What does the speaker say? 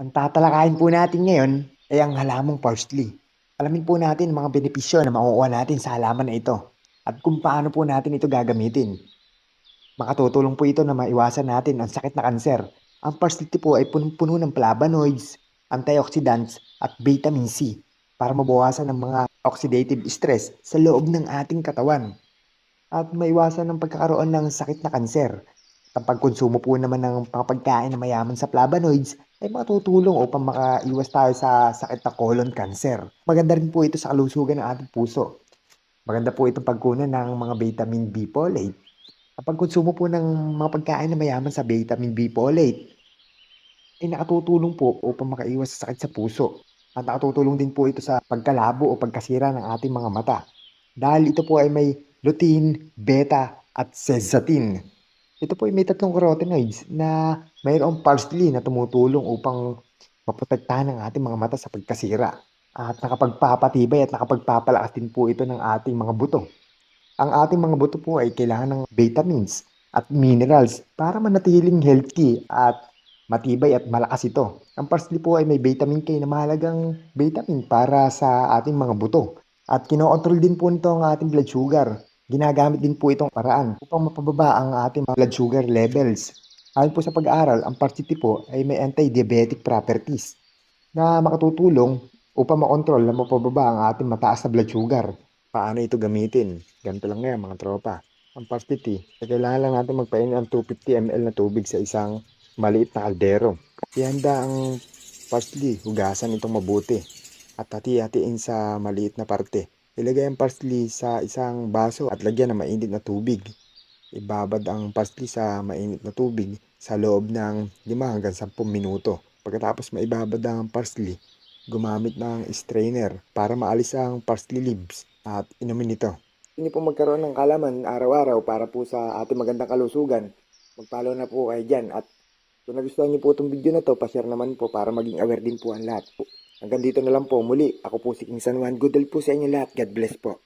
Ang tatalakayin po natin ngayon ay ang halamang parsley. Alamin po natin mga benepisyo na makukuha natin sa halaman na ito at kung paano po natin ito gagamitin. Makatutulong po ito na maiwasan natin ang sakit na kanser. Ang parsley po ay punong-puno ng flavonoids, antioxidants at vitamin C para mabawasan ang mga oxidative stress sa loob ng ating katawan at maiwasan ang pagkakaroon ng sakit na kanser. At ang pagkonsumo po naman ng pagkain na mayaman sa flavonoids ay makatutulong upang makaiwas tayo sa sakit na colon cancer. Maganda rin po ito sa kalusugan ng ating puso. Maganda po itong pagkunan ng mga vitamin B folate. Ang pagkonsumo po ng mga pagkain na mayaman sa vitamin B folate ay nakatutulong po upang makaiwas sa sakit sa puso. At nakatutulong din po ito sa pagkalabo o pagkasira ng ating mga mata. Dahil ito po ay may lutein, beta at zeaxanthin. Ito po ay may tatlong carotenoids na mayroong parsley na tumutulong upang maprotektahan ang ating mga mata sa pagkasira. At nakapagpapatibay at nakapagpapalakas din po ito ng ating mga buto. Ang ating mga buto po ay kailangan ng vitamins at minerals para manatiling healthy at matibay at malakas ito. Ang parsley po ay may vitamin K na mahalagang vitamin para sa ating mga buto. At kinokontrol din po nito ang ating blood sugar. Ginagamit din po itong paraan upang mapababa ang ating blood sugar levels. Ayon po sa pag-aaral, ang tea po ay may anti-diabetic properties na makatutulong upang makontrol na mapababa ang ating mataas na blood sugar. Paano ito gamitin? Ganito lang ngayon mga tropa. Ang tea, kailangan lang natin magpainin ng 250 ml na tubig sa isang maliit na kaldero. Ihanda ang parsley, hugasan itong mabuti at hati-hatiin sa maliit na parte. Ilagay ang parsley sa isang baso at lagyan ng mainit na tubig. Ibabad ang parsley sa mainit na tubig sa loob ng 5 hanggang 10 minuto. Pagkatapos maibabad ang parsley, gumamit ng strainer para maalis ang parsley leaves at inumin ito. Hindi po magkaroon ng kalaman araw-araw para po sa ating magandang kalusugan. Mag-follow na po kayo dyan at kung nagustuhan niyo po itong video na to, pa-share naman po para maging aware din po ang lahat. Hanggang dito na lang po muli. Ako po si King San Juan. Good po sa inyo lahat. God bless po.